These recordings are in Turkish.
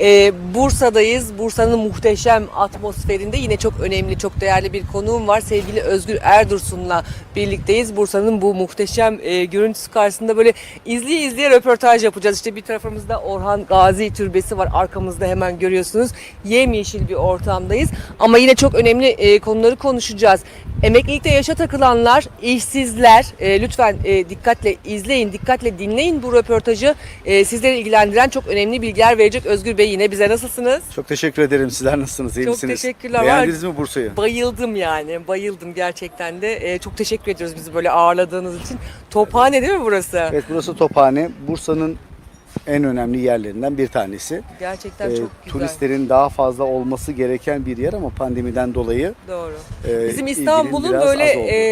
Ee, Bursa'dayız. Bursa'nın muhteşem atmosferinde yine çok önemli, çok değerli bir konuğum var. Sevgili Özgür Erdursun'la birlikteyiz. Bursa'nın bu muhteşem e, görüntüsü karşısında böyle izleye izleye röportaj yapacağız. İşte bir tarafımızda Orhan Gazi Türbesi var. Arkamızda hemen görüyorsunuz. Yemyeşil bir ortamdayız. Ama yine çok önemli e, konuları konuşacağız. Emeklilikte yaşa takılanlar, işsizler e, lütfen e, dikkatle izleyin, dikkatle dinleyin bu röportajı. E, sizleri ilgilendiren çok önemli bilgiler verecek Özgür Bey yine bize nasılsınız? Çok teşekkür ederim. Sizler nasılsınız? İyi Çok misiniz? teşekkürler. Beğendiniz mi Bursa'yı? Bayıldım yani, bayıldım gerçekten de. E, çok teşekkür ediyoruz bizi böyle ağırladığınız için. Tophane değil mi burası? Evet burası Tophane. Bursa'nın en önemli yerlerinden bir tanesi. Gerçekten Ee, çok güzel. turistlerin daha fazla olması gereken bir yer ama pandemiden dolayı Doğru. e, Bizim İstanbul'un böyle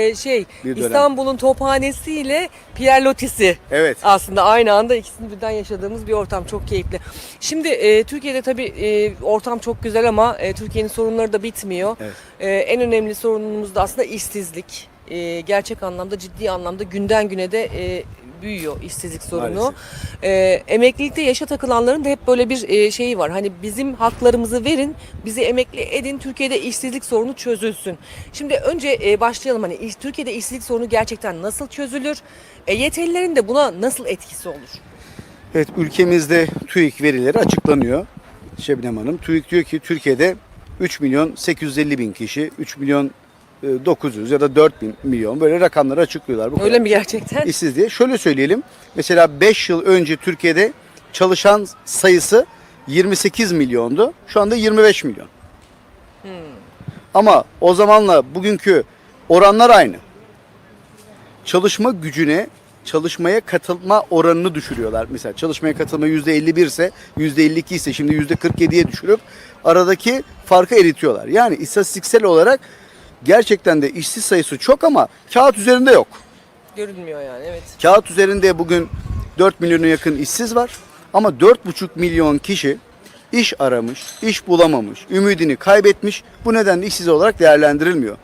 e, şey. İstanbul'un tophanesiyle Pierre Loti'si Evet. aslında aynı anda ikisini birden yaşadığımız bir ortam çok keyifli. Şimdi e, Türkiye'de tabii e, ortam çok güzel ama e, Türkiye'nin sorunları da bitmiyor. Evet. E, en önemli sorunumuz da aslında işsizlik. E, gerçek anlamda ciddi anlamda günden güne de e, büyüyor işsizlik sorunu. E, emeklilikte yaşa takılanların da hep böyle bir e, şeyi var. Hani bizim haklarımızı verin, bizi emekli edin, Türkiye'de işsizlik sorunu çözülsün. Şimdi önce e, başlayalım hani iş- Türkiye'de işsizlik sorunu gerçekten nasıl çözülür? EYT'lilerin de buna nasıl etkisi olur? Evet ülkemizde TÜİK verileri açıklanıyor. Şebnem Hanım. TÜİK diyor ki Türkiye'de 3 milyon 850 bin kişi, 3 milyon 900 ya da 4 bin milyon böyle rakamları açıklıyorlar. Bu Öyle kadar. mi gerçekten? işsiz diye. Şöyle söyleyelim. Mesela 5 yıl önce Türkiye'de çalışan sayısı 28 milyondu. Şu anda 25 milyon. Ama o zamanla bugünkü oranlar aynı. Çalışma gücüne, çalışmaya katılma oranını düşürüyorlar. Mesela çalışmaya katılma %51 ise, %52 ise şimdi %47'ye düşürüp aradaki farkı eritiyorlar. Yani istatistiksel olarak gerçekten de işsiz sayısı çok ama kağıt üzerinde yok. Görünmüyor yani evet. Kağıt üzerinde bugün 4 milyona yakın işsiz var. Ama 4,5 milyon kişi iş aramış, iş bulamamış, ümidini kaybetmiş. Bu nedenle işsiz olarak değerlendirilmiyor.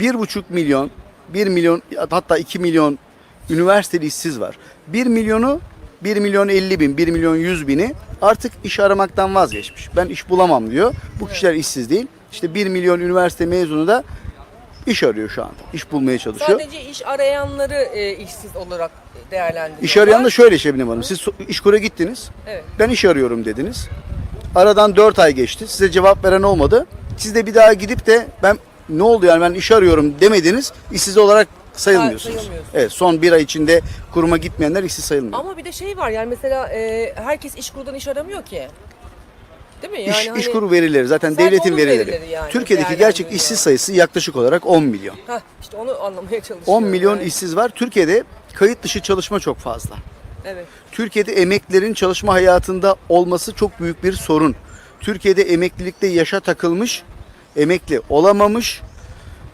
1,5 milyon, 1 milyon hatta 2 milyon üniversiteli işsiz var. 1 milyonu 1 milyon 50 bin, 1 milyon 100 bini artık iş aramaktan vazgeçmiş. Ben iş bulamam diyor. Bu kişiler işsiz değil. İşte 1 milyon üniversite mezunu da iş arıyor şu anda. İş bulmaya çalışıyor. Sadece iş arayanları e, işsiz olarak değerlendiriyorlar. İş arayan da şöyle Şebnem Hanım. Siz so- işkura gittiniz. Evet. Ben iş arıyorum dediniz. Aradan 4 ay geçti. Size cevap veren olmadı. Siz de bir daha gidip de ben ne oldu yani ben iş arıyorum demediniz. İşsiz olarak sayılmıyorsunuz. sayılmıyorsunuz. Evet son bir ay içinde kuruma gitmeyenler işsiz sayılmıyor. Ama bir de şey var yani mesela e, herkes iş kurdan iş aramıyor ki. Değil mi? Yani İş, hani, işkuru verileri zaten devletin verileri. verileri yani Türkiye'deki gerçek işsiz sayısı yaklaşık olarak 10 milyon. Heh, işte onu anlamaya çalışıyorum. 10 milyon yani. işsiz var. Türkiye'de kayıt dışı çalışma çok fazla. Evet. Türkiye'de emeklilerin çalışma hayatında olması çok büyük bir sorun. Türkiye'de emeklilikte yaşa takılmış, emekli olamamış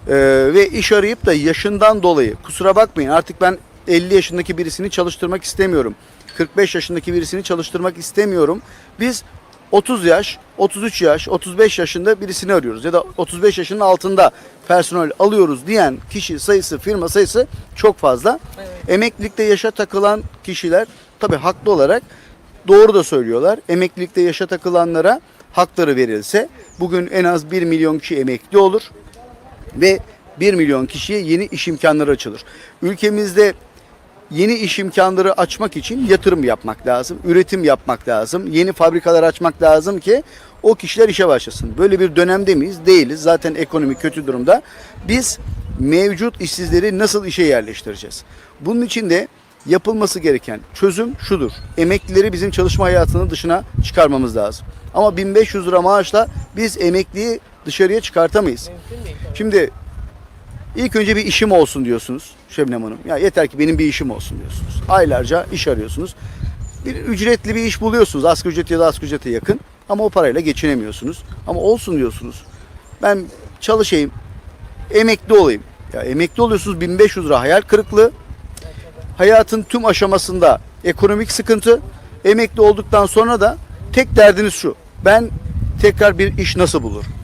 e, ve iş arayıp da yaşından dolayı kusura bakmayın artık ben 50 yaşındaki birisini çalıştırmak istemiyorum. 45 yaşındaki birisini çalıştırmak istemiyorum. Biz 30 yaş, 33 yaş, 35 yaşında birisini arıyoruz ya da 35 yaşının altında personel alıyoruz diyen kişi sayısı, firma sayısı çok fazla. Evet. Emeklilikte yaşa takılan kişiler tabii haklı olarak doğru da söylüyorlar. Emeklilikte yaşa takılanlara hakları verilse bugün en az 1 milyon kişi emekli olur ve 1 milyon kişiye yeni iş imkanları açılır. Ülkemizde yeni iş imkanları açmak için yatırım yapmak lazım, üretim yapmak lazım, yeni fabrikalar açmak lazım ki o kişiler işe başlasın. Böyle bir dönemde miyiz? Değiliz. Zaten ekonomi kötü durumda. Biz mevcut işsizleri nasıl işe yerleştireceğiz? Bunun için de yapılması gereken çözüm şudur. Emeklileri bizim çalışma hayatının dışına çıkarmamız lazım. Ama 1500 lira maaşla biz emekliyi dışarıya çıkartamayız. Şimdi ilk önce bir işim olsun diyorsunuz Şebnem Hanım. Ya yeter ki benim bir işim olsun diyorsunuz. Aylarca iş arıyorsunuz. Bir ücretli bir iş buluyorsunuz. Asgari ücret ya da asgari ücrete yakın. Ama o parayla geçinemiyorsunuz. Ama olsun diyorsunuz. Ben çalışayım, emekli olayım. Ya emekli oluyorsunuz 1500 lira hayal kırıklığı. Hayatın tüm aşamasında ekonomik sıkıntı. Emekli olduktan sonra da tek derdiniz şu. Ben tekrar bir iş nasıl bulurum?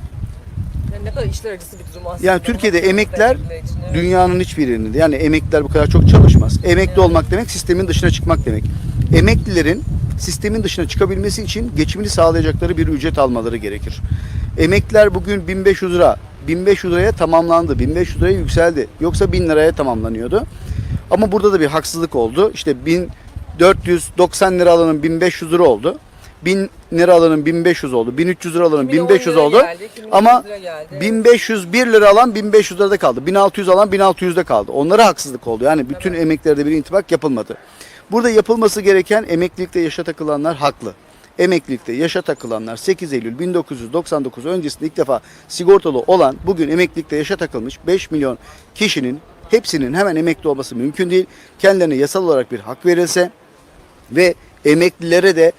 Ne kadar işler acısı bir durum aslında. Yani Türkiye'de evet. dünyanın hiçbir yerinde yani emekliler bu kadar çok çalışmaz. Emekli olmak demek sistemin dışına çıkmak demek. Emeklilerin sistemin dışına çıkabilmesi için geçimini sağlayacakları bir ücret almaları gerekir. Emekliler bugün 1500 lira, 1500 liraya tamamlandı, 1500 liraya yükseldi. Yoksa 1000 liraya tamamlanıyordu. Ama burada da bir haksızlık oldu. İşte 1490 lira alanın 1500 lira oldu. 1000 lira alanın 1500 oldu. 1300 lira alanın Kimine 1500 10 lira oldu. geldi, Ama 100 lira geldi. 1501 lira alan 1500 lirada kaldı. 1600 alan 1600'de kaldı. Onlara haksızlık oldu. Yani bütün emeklilerde bir intibak yapılmadı. Burada yapılması gereken emeklilikte yaşa takılanlar haklı. Emeklilikte yaşa takılanlar 8 Eylül 1999 öncesinde ilk defa sigortalı olan bugün emeklilikte yaşa takılmış 5 milyon kişinin hepsinin hemen emekli olması mümkün değil. Kendilerine yasal olarak bir hak verilse ve emeklilere de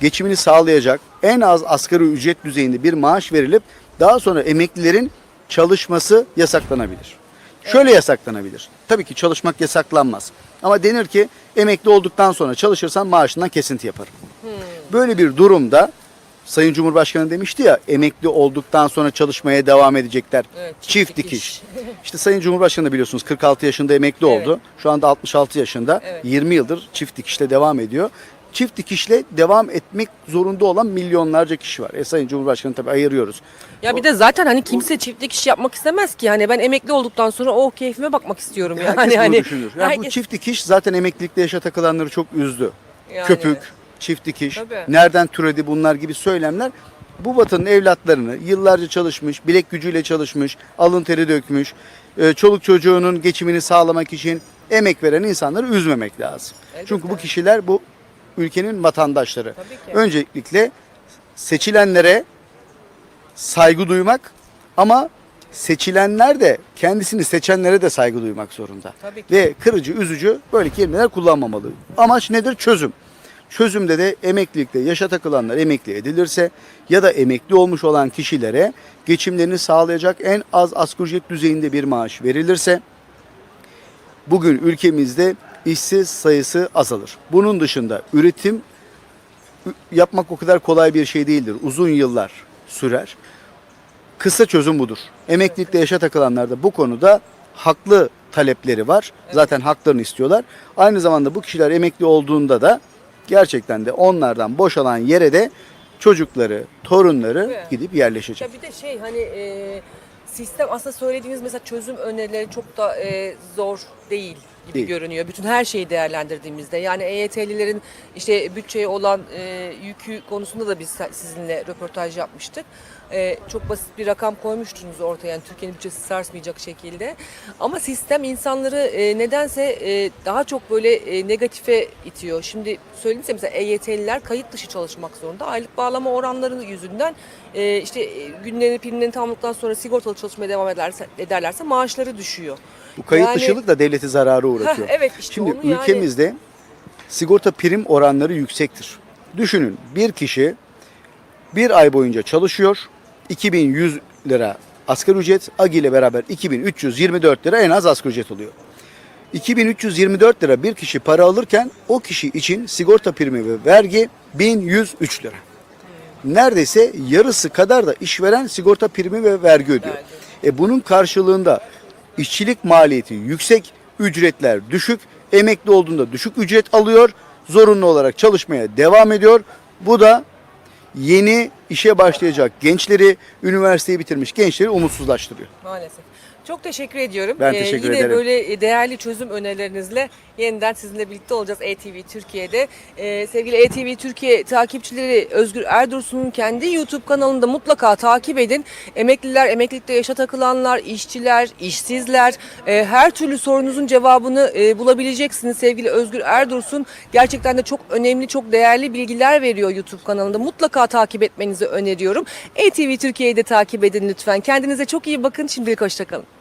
geçimini sağlayacak en az asgari ücret düzeyinde bir maaş verilip daha sonra emeklilerin çalışması yasaklanabilir. Şöyle yasaklanabilir. Tabii ki çalışmak yasaklanmaz. Ama denir ki emekli olduktan sonra çalışırsan maaşından kesinti yaparım. Böyle bir durumda Sayın Cumhurbaşkanı demişti ya emekli olduktan sonra çalışmaya devam edecekler. Evet, çift, çift dikiş. dikiş. İşte Sayın Cumhurbaşkanı da biliyorsunuz 46 yaşında emekli Evet. oldu. Şu anda 66 yaşında. Evet. 20 yıldır çift dikişle devam ediyor. Çift dikişle devam etmek zorunda olan milyonlarca kişi var. E Sayın Cumhurbaşkanı tabii ayırıyoruz. Ya bir de zaten hani kimse çiftlik iş yapmak istemez ki. Hani ben emekli olduktan sonra o keyfime bakmak istiyorum ya. Herkes hani bunu hani düşünür. Yani bu herkes- çift dikiş zaten emeklilikte yaşa takılanları çok üzdü. Yani. Köpük, çift dikiş, Tabii. nereden türedi bunlar gibi söylemler bu vatanın evlatlarını yıllarca çalışmış, bilek gücüyle çalışmış, alın teri dökmüş, e, çoluk çocuğunun geçimini sağlamak için emek veren insanları üzmemek lazım. Elbette. Çünkü bu kişiler bu ülkenin vatandaşları. Öncelikle seçilenlere saygı duymak ama seçilenler de kendisini seçenlere de saygı duymak zorunda. Ve kırıcı, üzücü böyle kelimeler kullanmamalı. Amaç nedir? Çözüm. Çözümde de emeklilikte yaşa takılanlar emekli edilirse ya da emekli olmuş olan kişilere geçimlerini sağlayacak en az asgari ücret düzeyinde bir maaş verilirse bugün ülkemizde işsiz sayısı azalır. Bunun dışında üretim yapmak o kadar kolay bir şey değildir. Uzun yıllar sürer. Kısa çözüm budur. Emeklilikte yaşa takılanlar da bu konuda haklı talepleri var. Zaten haklarını istiyorlar. Aynı zamanda bu kişiler emekli olduğunda da gerçekten de onlardan boşalan yere de çocukları, torunları gidip yerleşecek. Ya bir de şey hani e, sistem aslında söylediğiniz mesela çözüm önerileri çok da e, zor değil gibi Değil. görünüyor. Bütün her şeyi değerlendirdiğimizde yani EYT'lilerin işte bütçeye olan e, yükü konusunda da biz sizinle röportaj yapmıştık. E, çok basit bir rakam koymuştunuz ortaya yani Türkiye'nin bütçesi sarsmayacak şekilde. Ama sistem insanları e, nedense e, daha çok böyle e, negatife itiyor. Şimdi söylediğiniz gibi mesela EYT'liler kayıt dışı çalışmak zorunda. Aylık bağlama oranları yüzünden e, işte e, günlerini primlerini tamamladıktan sonra sigortalı çalışmaya devam ederlerse, ederlerse maaşları düşüyor. Bu kayıt Yani- dışılık da devleti zarara uğratıyor. Heh, evet, işte Şimdi onu yani- ülkemizde sigorta prim oranları yüksektir. Düşünün bir kişi bir ay boyunca çalışıyor. 2100 lira asgari ücret, AGI ile beraber 2324 lira en az asgari ücret oluyor. 2324 lira bir kişi para alırken o kişi için sigorta primi ve vergi 1103 lira. Neredeyse yarısı kadar da işveren sigorta primi ve vergi ödüyor. E bunun karşılığında işçilik maliyeti yüksek, ücretler düşük, emekli olduğunda düşük ücret alıyor, zorunlu olarak çalışmaya devam ediyor. Bu da yeni işe başlayacak gençleri, üniversiteyi bitirmiş gençleri umutsuzlaştırıyor. Maalesef. Çok teşekkür ediyorum. Ben teşekkür yine ederim. böyle değerli çözüm önerinizle yeniden sizinle birlikte olacağız ETV Türkiye'de. Ee, sevgili ETV Türkiye takipçileri Özgür Erdursun'un kendi YouTube kanalında mutlaka takip edin. Emekliler, emeklilikte yaşa takılanlar, işçiler, işsizler e, her türlü sorunuzun cevabını e, bulabileceksiniz. Sevgili Özgür Erdursun gerçekten de çok önemli, çok değerli bilgiler veriyor YouTube kanalında. Mutlaka takip etmenizi öneriyorum. ETV Türkiye'yi de takip edin lütfen. Kendinize çok iyi bakın. Şimdilik hoşçakalın.